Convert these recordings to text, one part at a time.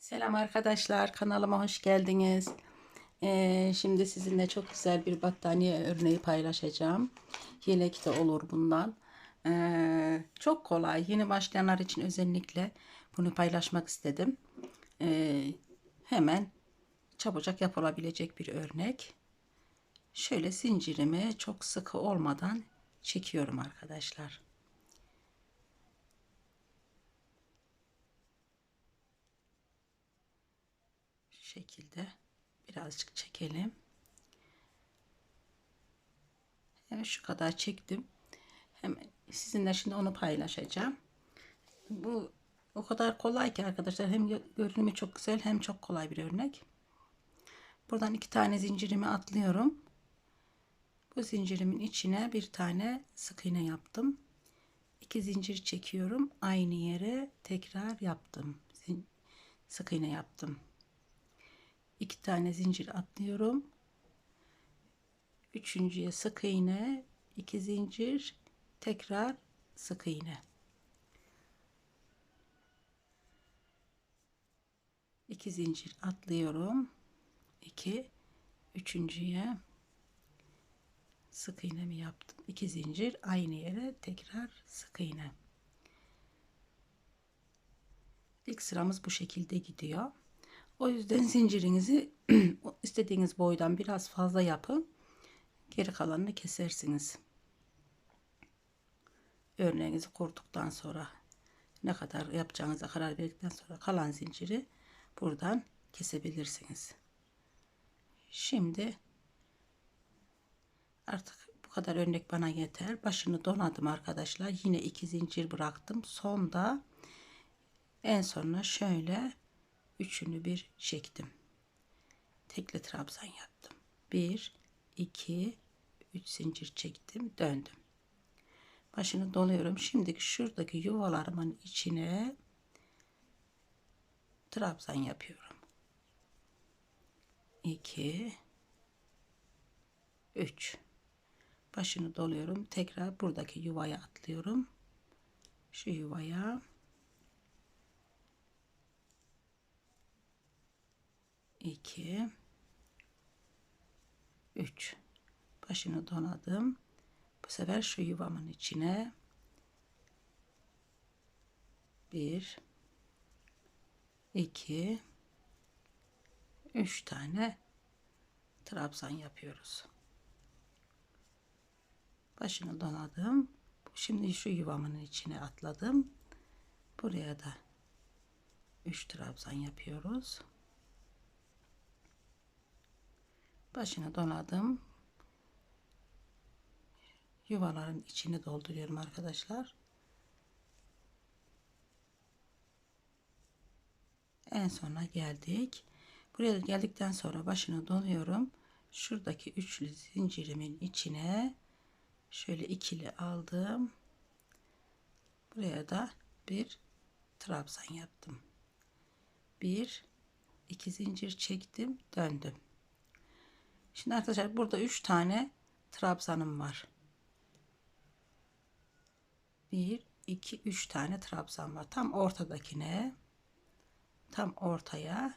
Selam arkadaşlar, kanalıma hoş geldiniz. Ee, şimdi sizinle çok güzel bir battaniye örneği paylaşacağım. Yelek de olur bundan. Ee, çok kolay. Yeni başlayanlar için özellikle bunu paylaşmak istedim. Ee, hemen çabucak yapılabilecek bir örnek. Şöyle zincirimi çok sıkı olmadan çekiyorum arkadaşlar. Şekilde birazcık çekelim. Evet şu kadar çektim. Hemen sizinle şimdi onu paylaşacağım. Bu o kadar kolay ki arkadaşlar hem görünümü çok güzel hem çok kolay bir örnek. Buradan iki tane zincirimi atlıyorum. Bu zincirimin içine bir tane sık iğne yaptım. İki zincir çekiyorum. Aynı yere tekrar yaptım. Sık iğne yaptım iki tane zincir atlıyorum. Üçüncüye sık iğne, iki zincir, tekrar sık iğne. iki zincir atlıyorum. iki üçüncüye sık iğnemi yaptım. iki zincir aynı yere tekrar sık iğne. İlk sıramız bu şekilde gidiyor. O yüzden zincirinizi istediğiniz boydan biraz fazla yapın. Geri kalanını kesersiniz. Örneğinizi kurduktan sonra ne kadar yapacağınıza karar verdikten sonra kalan zinciri buradan kesebilirsiniz. Şimdi artık bu kadar örnek bana yeter. Başını donadım arkadaşlar. Yine iki zincir bıraktım. Sonda en sonuna şöyle üçünü bir çektim. Tekli trabzan yaptım. Bir, iki, üç zincir çektim, döndüm. Başını doluyorum. Şimdi şuradaki yuvalarımın içine trabzan yapıyorum. 2 3 başını doluyorum. Tekrar buradaki yuvaya atlıyorum. Şu yuvaya 2 3 başını donadım. Bu sefer şu yuvamın içine. 1 2 3 tane trabzan yapıyoruz. Başını donadım. Şimdi şu yuvamın içine atladım. Buraya da 3 trabzan yapıyoruz başına donadım. Yuvaların içini dolduruyorum arkadaşlar. En sona geldik. Buraya geldikten sonra başını doluyorum. Şuradaki üçlü zincirimin içine şöyle ikili aldım. Buraya da bir trabzan yaptım. Bir, iki zincir çektim, döndüm. Şimdi arkadaşlar burada 3 tane trabzanım var. 1 2 3 tane trabzan var. Tam ortadakine tam ortaya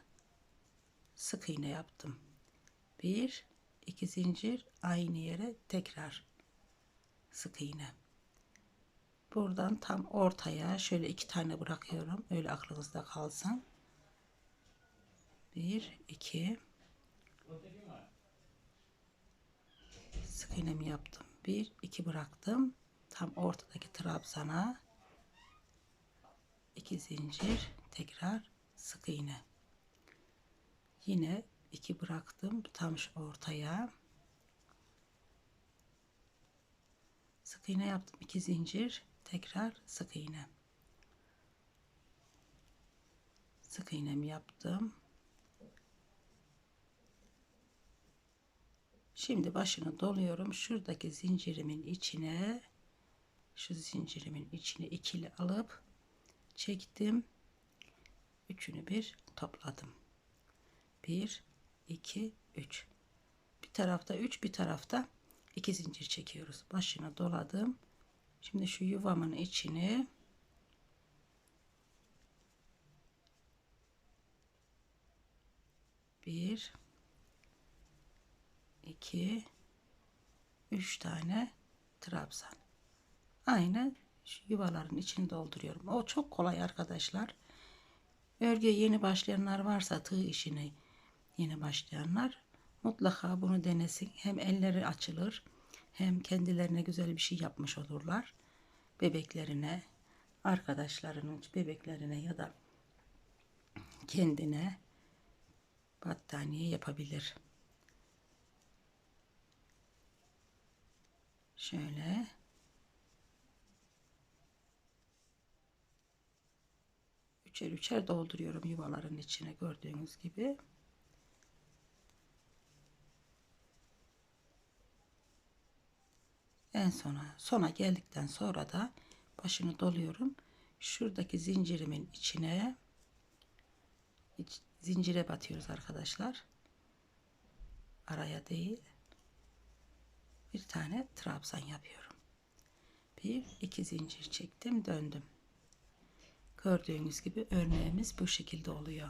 sık iğne yaptım. 1 2 zincir aynı yere tekrar sık iğne. Buradan tam ortaya şöyle iki tane bırakıyorum. Öyle aklınızda kalsın. 1 2 sık iğnemi yaptım. Bir, iki bıraktım. Tam ortadaki trabzana iki zincir tekrar sık iğne. Yine iki bıraktım tam şu ortaya. Sık iğne yaptım. iki zincir tekrar sık iğne. Sık iğnemi yaptım. Şimdi başını doluyorum. Şuradaki zincirimin içine şu zincirimin içine ikili alıp çektim. Üçünü bir topladım. Bir, iki, üç. Bir tarafta üç, bir tarafta iki zincir çekiyoruz. Başını doladım. Şimdi şu yuvamın içine Bir, iki, üç tane trabzan. Aynı şu yuvaların içini dolduruyorum. O çok kolay arkadaşlar. Örgüye yeni başlayanlar varsa tığ işini yeni başlayanlar mutlaka bunu denesin. Hem elleri açılır hem kendilerine güzel bir şey yapmış olurlar. Bebeklerine, arkadaşlarının bebeklerine ya da kendine battaniye yapabilir. Şöyle üçer üçer dolduruyorum yuvaların içine gördüğünüz gibi. En sona sona geldikten sonra da başını doluyorum. Şuradaki zincirimin içine iç, zincire batıyoruz arkadaşlar. Araya değil. Bir tane trabzan yapıyorum. Bir iki zincir çektim döndüm. Gördüğünüz gibi örneğimiz bu şekilde oluyor.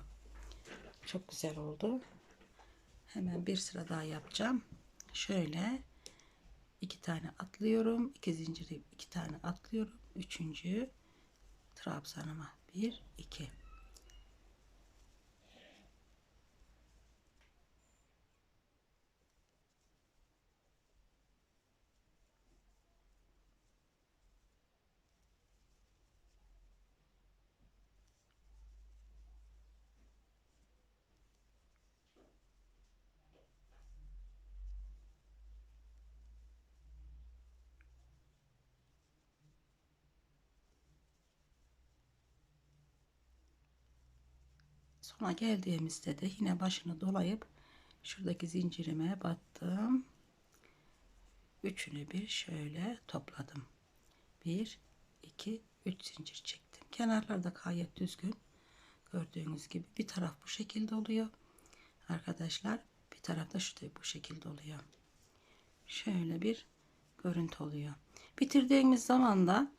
Çok güzel oldu. Hemen bir sıra daha yapacağım. Şöyle iki tane atlıyorum. iki zinciri iki tane atlıyorum. Üçüncü trabzanıma bir iki. Sona geldiğimizde de yine başını dolayıp şuradaki zincirime battım. Üçünü bir şöyle topladım. Bir, iki, üç zincir çektim. Kenarlarda gayet düzgün. Gördüğünüz gibi bir taraf bu şekilde oluyor. Arkadaşlar bir tarafta şu da bu şekilde oluyor. Şöyle bir görüntü oluyor. Bitirdiğimiz zaman da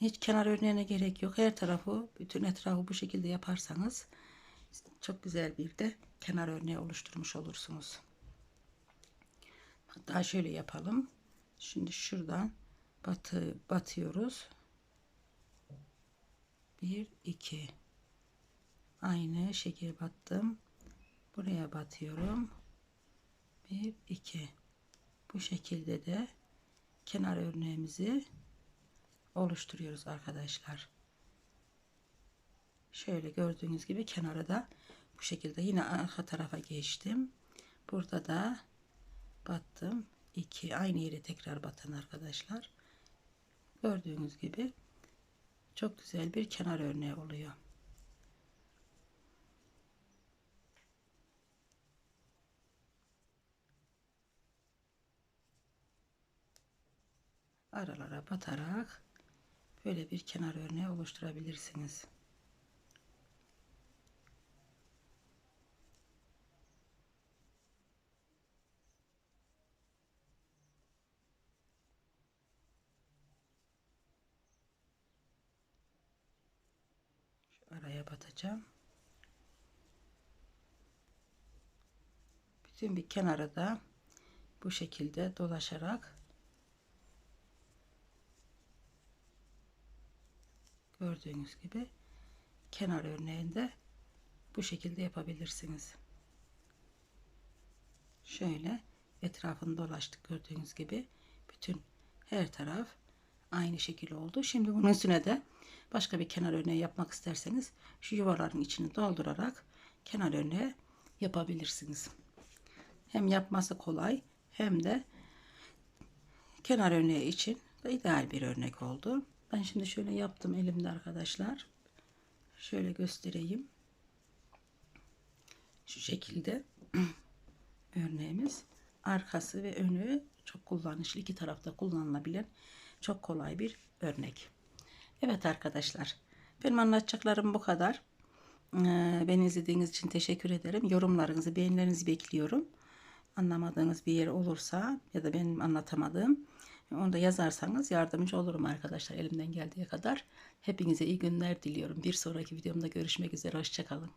hiç kenar örneğine gerek yok. Her tarafı, bütün etrafı bu şekilde yaparsanız çok güzel bir de kenar örneği oluşturmuş olursunuz. Hatta şöyle yapalım. Şimdi şuradan batı batıyoruz. 1 2 Aynı şekil battım. Buraya batıyorum. 1 2 Bu şekilde de kenar örneğimizi oluşturuyoruz arkadaşlar. Şöyle gördüğünüz gibi kenara da bu şekilde yine arka tarafa geçtim. Burada da battım. 2 aynı yere tekrar batın arkadaşlar. Gördüğünüz gibi çok güzel bir kenar örneği oluyor. Aralara batarak böyle bir kenar örneği oluşturabilirsiniz. Araya batacağım. Bütün bir kenarı da bu şekilde dolaşarak gördüğünüz gibi kenar örneğinde bu şekilde yapabilirsiniz. Şöyle etrafını dolaştık gördüğünüz gibi bütün her taraf aynı şekil oldu. Şimdi bunun üstüne de başka bir kenar örneği yapmak isterseniz şu yuvaların içini doldurarak kenar örneği yapabilirsiniz. Hem yapması kolay hem de kenar örneği için de ideal bir örnek oldu. Ben şimdi şöyle yaptım elimde arkadaşlar. Şöyle göstereyim. Şu şekilde örneğimiz arkası ve önü çok kullanışlı iki tarafta kullanılabilen çok kolay bir örnek. Evet arkadaşlar. Benim anlatacaklarım bu kadar. Ee, beni izlediğiniz için teşekkür ederim. Yorumlarınızı, beğenilerinizi bekliyorum. Anlamadığınız bir yer olursa ya da benim anlatamadığım onu da yazarsanız yardımcı olurum arkadaşlar elimden geldiği kadar. Hepinize iyi günler diliyorum. Bir sonraki videomda görüşmek üzere. Hoşçakalın.